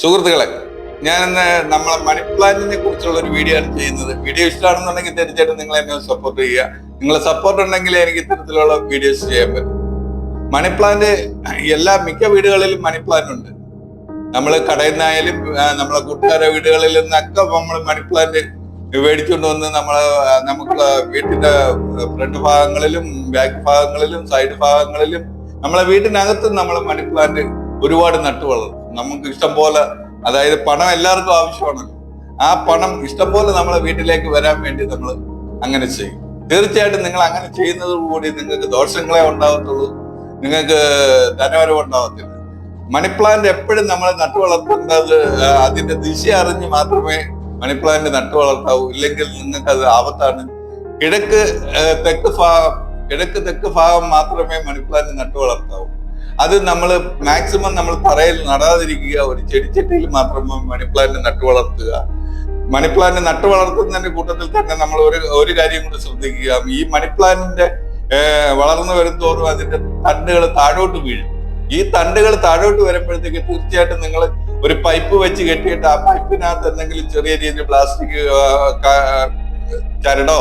സുഹൃത്തുക്കളെ ഞാൻ ഇന്ന് നമ്മളെ മണി പ്ലാന്റിനെ കുറിച്ചുള്ള ഒരു വീഡിയോ ആണ് ചെയ്യുന്നത്. വീഡിയോ ഇഷ്ടമാണെന്നുണ്ടെങ്കിൽ തീർച്ചയായിട്ടും നിങ്ങൾ എന്നെ സപ്പോർട്ട് ചെയ്യുക. നിങ്ങളെ സപ്പോർട്ട് ഉണ്ടെങ്കിൽ എനിക്ക് ഇത്തരത്തിലുള്ള വീഡിയോസ് ചെയ്യാൻ പറ്റും. മണി പ്ലാന്റ് എല്ലാ മിക്ക വീടുകളിലും മണി പ്ലാന്റ് ഉണ്ട്. നമ്മൾ കടയിൽ നിന്നായാലും നമ്മളെ കൂട്ടുകാരെ വീടുകളിൽ നിന്നൊക്കെ നമ്മൾ മണി പ്ലാന്റ് മേടിച്ചുകൊണ്ട് വന്ന് നമ്മൾ നമുക്ക് വീട്ടിന്റെ ഫ്രണ്ട് ഭാഗങ്ങളിലും ബാക്ക് ഭാഗങ്ങളിലും സൈഡ് ഭാഗങ്ങളിലും നമ്മളെ വീട്ടിനകത്തും നമ്മൾ മണി പ്ലാന്റ് ഒരുപാട് നട്ടു വളർത്തും നമുക്ക് ഇഷ്ടം പോലെ അതായത് പണം എല്ലാവർക്കും ആവശ്യമാണ്. ആ പണം ഇഷ്ടം പോലെ നമ്മളെ വീട്ടിലേക്ക് വരാൻ വേണ്ടി നമ്മൾ അങ്ങനെ ചെയ്യും. തീർച്ചയായിട്ടും നിങ്ങൾ അങ്ങനെ ചെയ്യുന്നതോടുകൂടി നിങ്ങൾക്ക് ദോഷങ്ങളെ ഉണ്ടാകത്തുള്ളൂ. നിങ്ങൾക്ക് ധനവരവ് ഉണ്ടാകത്തില്ല. മണി പ്ലാന്റ് എപ്പോഴും നമ്മൾ നട്ടു വളർത്തേണ്ടത് അതിന്റെ ദിശ അറിഞ്ഞ് മാത്രമേ മണി പ്ലാന്റ് നട്ടു വളർത്താവൂ. ഇല്ലെങ്കിൽ നിങ്ങൾക്ക് അത് ആപത്താണ്. കിഴക്ക് തെക്ക് ഭാഗം കിഴക്ക് തെക്ക് ഭാഗം മാത്രമേ മണി പ്ലാന്റ് നട്ടു വളർത്താവൂ. അത് നമ്മൾ മാക്സിമം നമ്മൾ തറയിൽ നടാതിരിക്കുക ഒരു ചെടിച്ചട്ടിയിൽ മാത്രം മണി പ്ലാന്റ് നട്ടു വളർത്തുക. മണി പ്ലാന്റ് നട്ടു വളർത്തുന്നതിന്റെ കൂട്ടത്തിൽ തന്നെ നമ്മൾ ഒരു ഒരു കാര്യം കൂടി ശ്രദ്ധിക്കുക. ഈ മണി വളർന്നു വരും തോറും അതിന്റെ തണ്ടുകൾ താഴോട്ട് വീഴും. ഈ തണ്ടുകൾ താഴോട്ട് വരുമ്പോഴത്തേക്ക് തീർച്ചയായിട്ടും നിങ്ങൾ ഒരു പൈപ്പ് വെച്ച് കെട്ടിയിട്ട് ആ പൈപ്പിനകത്ത് എന്തെങ്കിലും ചെറിയ രീതിയിൽ പ്ലാസ്റ്റിക് ചരടോ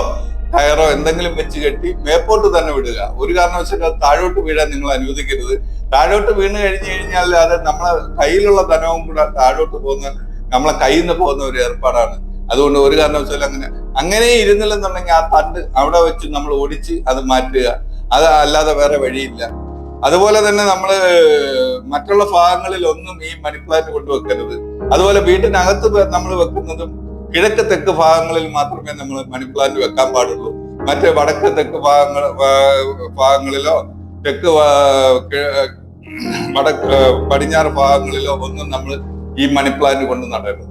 കയറോ എന്തെങ്കിലും വെച്ച് കെട്ടി മേപ്പോട്ട് തന്നെ വിടുക. ഒരു കാരണവശാലും അത് താഴോട്ട് വീഴാൻ നിങ്ങൾ അനുവദിക്കരുത്. താഴോട്ട് വീണ് കഴിഞ്ഞു കഴിഞ്ഞാൽ അത് നമ്മളെ കയ്യിലുള്ള ധനവും കൂടെ താഴോട്ട് പോകുന്ന നമ്മളെ കയ്യിൽ നിന്ന് പോകുന്ന ഒരു ഏർപ്പാടാണ്. അതുകൊണ്ട് ഒരു കാരണവശാലും അങ്ങനെ അങ്ങനെ ഇരുന്നില്ലെന്നുണ്ടെങ്കിൽ ആ തണ്ട് അവിടെ വെച്ച് നമ്മൾ ഓടിച്ച് അത് മാറ്റുക. അത് അല്ലാതെ വേറെ വഴിയില്ല. അതുപോലെ തന്നെ നമ്മൾ മറ്റുള്ള ഭാഗങ്ങളിൽ ഒന്നും ഈ മണി പ്ലാന്റ് കൊണ്ടുവെക്കരുത്. അതുപോലെ വീട്ടിനകത്ത് നമ്മൾ വെക്കുന്നതും കിഴക്ക് തെക്ക് ഭാഗങ്ങളിൽ മാത്രമേ നമ്മൾ മണി പ്ലാന്റ് വെക്കാൻ പാടുള്ളൂ. മറ്റേ വടക്ക് തെക്ക് ഭാഗങ്ങൾ ഭാഗങ്ങളിലോ തെക്ക് വടക്ക് പടിഞ്ഞാറ് ഭാഗങ്ങളിലോ ഒന്നും നമ്മൾ ഈ മണി പ്ലാന്റ് കൊണ്ട് നടരുത്.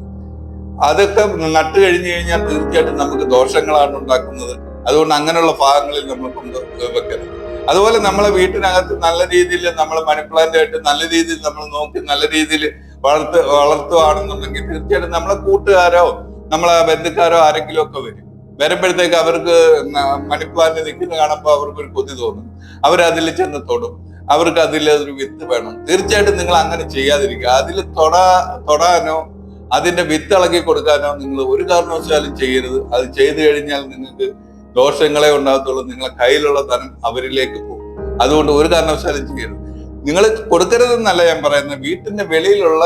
അതൊക്കെ നട്ട് കഴിഞ്ഞു കഴിഞ്ഞാൽ തീർച്ചയായിട്ടും നമുക്ക് ദോഷങ്ങളാണ് ഉണ്ടാക്കുന്നത്. അതുകൊണ്ട് അങ്ങനെയുള്ള ഭാഗങ്ങളിൽ നമ്മൾ കൊണ്ട് വെക്കരുത്. അതുപോലെ നമ്മളെ വീട്ടിനകത്ത് നല്ല രീതിയിൽ നമ്മൾ മണി പ്ലാന്റ് ആയിട്ട് നല്ല രീതിയിൽ നമ്മൾ നോക്കി നല്ല രീതിയിൽ വളർത്ത് വളർത്തുകയാണെന്നുണ്ടെങ്കിൽ തീർച്ചയായിട്ടും നമ്മളെ കൂട്ടുകാരോ നമ്മളെ ബന്ധുക്കാരോ ആരെങ്കിലും ഒക്കെ വരും. വരുമ്പോഴത്തേക്ക് അവർക്ക് മണിപ്പാലിന് നിൽക്കുന്ന കാണുമ്പോൾ അവർക്ക് ഒരു കൊതി തോന്നും. അവരതിൽ ചെന്ന് തൊടും. അവർക്ക് അതിൽ ഒരു വിത്ത് വേണം. തീർച്ചയായിട്ടും നിങ്ങൾ അങ്ങനെ ചെയ്യാതിരിക്കുക. അതിൽ തൊടാ തൊടാനോ അതിന്റെ വിത്ത് ഇളക്കി കൊടുക്കാനോ നിങ്ങൾ ഒരു കാരണവശാലും ചെയ്യരുത്. അത് ചെയ്തു കഴിഞ്ഞാൽ നിങ്ങൾക്ക് ദോഷങ്ങളെ ഉണ്ടാകത്തുള്ളൂ. നിങ്ങളെ കയ്യിലുള്ള ധനം അവരിലേക്ക് പോകും. അതുകൊണ്ട് ഒരു കാരണവശാലും ചെയ്യരുത്. നിങ്ങൾ കൊടുക്കരുതെന്നല്ല ഞാൻ പറയുന്നത്. വീട്ടിന്റെ വെളിയിലുള്ള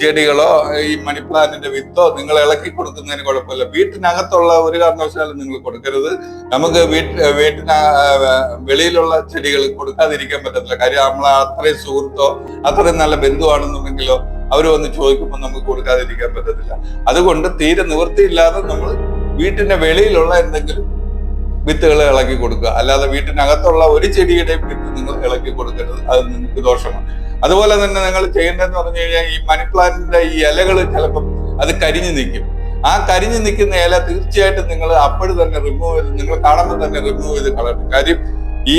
ചെടികളോ ഈ മണി പ്ലാന്റിന്റെ വിത്തോ നിങ്ങൾ ഇളക്കി കൊടുക്കുന്നതിന് കുഴപ്പമില്ല. വീട്ടിനകത്തുള്ള ഒരു കാരണവശാലും നിങ്ങൾ കൊടുക്കരുത്. നമുക്ക് വീട്ട് വീട്ടിന വെളിയിലുള്ള ചെടികൾ കൊടുക്കാതിരിക്കാൻ പറ്റത്തില്ല. കാര്യം നമ്മളെ അത്രയും സുഹൃത്തോ അത്രയും നല്ല ബന്ധുവാണെന്നുണ്ടെങ്കിലോ അവർ വന്ന് ചോദിക്കുമ്പോൾ നമുക്ക് കൊടുക്കാതിരിക്കാൻ പറ്റത്തില്ല. അതുകൊണ്ട് തീരെ നിവൃത്തിയില്ലാതെ നമ്മൾ വീട്ടിന്റെ വെളിയിലുള്ള എന്തെങ്കിലും വിത്തുകൾ ഇളക്കി കൊടുക്കുക. അല്ലാതെ വീട്ടിനകത്തുള്ള ഒരു ചെടിയുടെയും വിത്ത് നിങ്ങൾ ഇളക്കി കൊടുക്കരുത്. അത് നിങ്ങൾക്ക് ദോഷമാണ്. അതുപോലെ തന്നെ നിങ്ങൾ ചെയ്യേണ്ടതെന്ന് പറഞ്ഞു കഴിഞ്ഞാൽ ഈ മണി പ്ലാന്റിന്റെ ഈ ഇലകൾ ചിലപ്പം അത് കരിഞ്ഞു നിൽക്കും. ആ കരിഞ്ഞു നിൽക്കുന്ന ഇല തീർച്ചയായിട്ടും നിങ്ങൾ അപ്പോഴും തന്നെ റിമൂവ് ചെയ്ത് നിങ്ങൾ കാണുമ്പോൾ തന്നെ റിമൂവ് ചെയ്ത് കളയണം. കാര്യം ഈ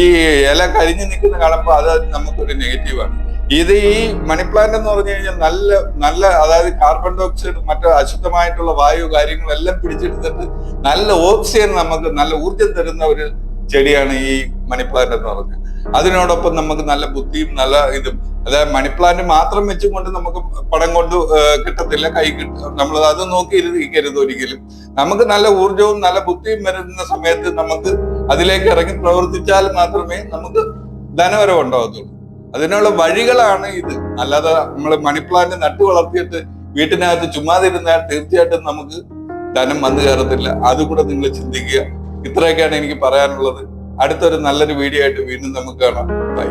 ഇല കരിഞ്ഞു നിൽക്കുന്ന കാണുമ്പോൾ അത് നമുക്കൊരു നെഗറ്റീവാണ് ഇത് ഈ മണി പ്ലാന്റ് എന്ന് പറഞ്ഞു കഴിഞ്ഞാൽ നല്ല നല്ല അതായത് കാർബൺ ഡയോക്സൈഡ് മറ്റു അശുദ്ധമായിട്ടുള്ള വായു കാര്യങ്ങളെല്ലാം പിടിച്ചെടുത്തിട്ട് നല്ല ഓക്സിജൻ നമുക്ക് നല്ല ഊർജം തരുന്ന ഒരു ചെടിയാണ് ഈ മണി പ്ലാന്റ് എന്ന് പറഞ്ഞത് അതിനോടൊപ്പം നമുക്ക് നല്ല ബുദ്ധിയും നല്ല ഇതും. അതായത് മണിപ്ലാന്റ് മാത്രം വെച്ചുകൊണ്ട് നമുക്ക് പടം കൊണ്ട് കിട്ടത്തില്ല കൈ കിട്ടും നമ്മൾ അത് നോക്കി ഇരിക്കരുത് ഒരിക്കലും. നമുക്ക് നല്ല ഊർജവും നല്ല ബുദ്ധിയും വരുന്ന സമയത്ത് നമുക്ക് അതിലേക്ക് ഇറങ്ങി പ്രവർത്തിച്ചാൽ മാത്രമേ നമുക്ക് ധനവരവ് ഉണ്ടാകത്തുള്ളൂ അതിനുള്ള വഴികളാണ് ഇത്. അല്ലാതെ നമ്മൾ മണിപ്ലാന്റ് നട്ടു വളർത്തിയിട്ട് വീട്ടിനകത്ത് ചുമ്മാതിരുന്നാൽ തീർച്ചയായിട്ടും നമുക്ക് ധനം വന്നു കയറത്തില്ല അതുകൂടെ നിങ്ങൾ ചിന്തിക്കുക. ഇത്രയൊക്കെയാണ് എനിക്ക് പറയാനുള്ളത്. അടുത്തൊരു നല്ലൊരു വീഡിയോ ആയിട്ട് വീണ്ടും നമുക്ക് കാണാം. ബൈ